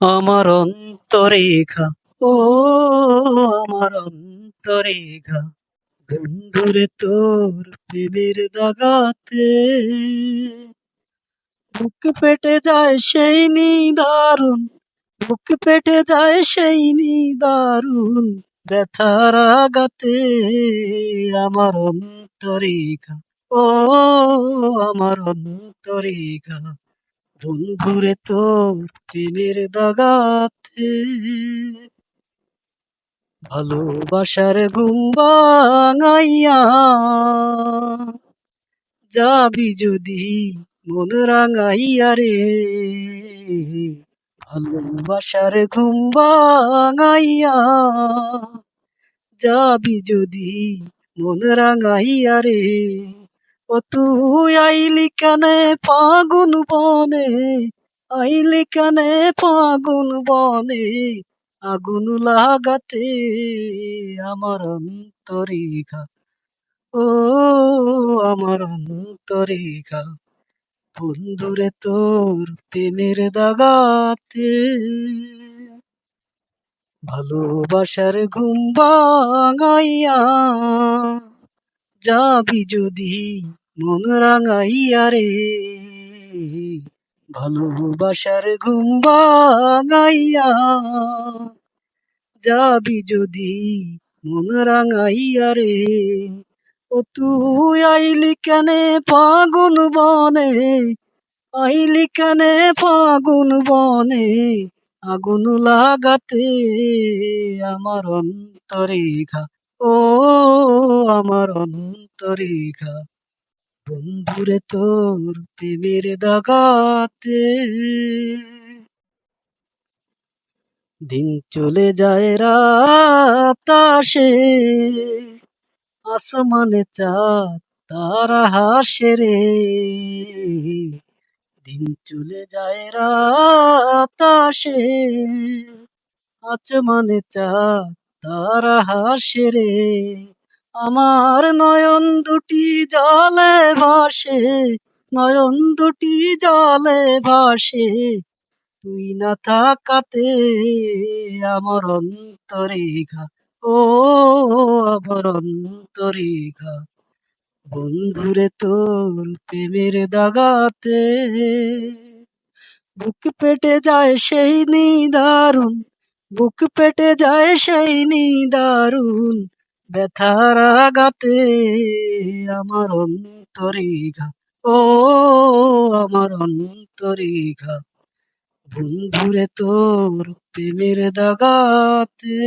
আমার অন্তরেখা, ও আমার অন্তরেখা। বন্ধুরে তোর প্রেমের দাগাতে বুক পেটে যায় সেই নি নিদারুণ, বুক পেটে যায় সেই নিদারুণ ব্যথার আগাতে আমার অন্তরেখা, ও আমার অন্তরেখা। বন্ধুরে তোর প্রেমের দাগাতে ভালোবাসার ঘুম ভাঙাইয়া যাবি যদি মন রাঙাইয়া রে। ভালোবাসার ঘুম ভাঙাইয়া যাবি যদি মন রাঙাইয়া রে। ও তুই আইলি কানে পাগুন বনে? আইলি কানে পাগুন বনে? আগুন লাগাতে আমার অন্তরিখা। ও আমার অন্তরিখা। বন্ধুরে তোর প্রেমের দাগাতে। ভালোবাসার ঘুম ভাঙাইয়া যাবি যদি মন রাঙাইয়া রে। ভালোবাসার ঘুম যাবি যদি মন রাঙাইয়া রে। ও তুই আইলি কেনে ফাগুন বনে? আইলি কেনে ফাগুন বনে? আগুন লাগাতে আমার অন্তরেখা, ও আমার অন্তরেখা। বন্ধুরে তোর প্রেমের দাগাতে। দিন চলে যায় রাত আসে, আসমানে চাঁদ, তারা হাসে রে। দিন চলে যায় রাত আসে, আসমানে চাঁদ, তারা হাসে রে। আমার নয়ন দুটি জলে ভাসে, নয়ন দুটি জলে ভাসে। তুই না থাকাতে আমার অন্তরেখা ও আমার অন্তরেখা বন্ধুরে তোর প্রেমের দাগাতে বুক পেটে যায় সেই নি নিদারুণ, বুক পেটে যায় সেই নি নিদারুণ। ব্যথার আঘাতে আমার অন্তরেখা ও আমার অন্তরেখা বন্ধুরে তোর প্রেমের দাগাতে।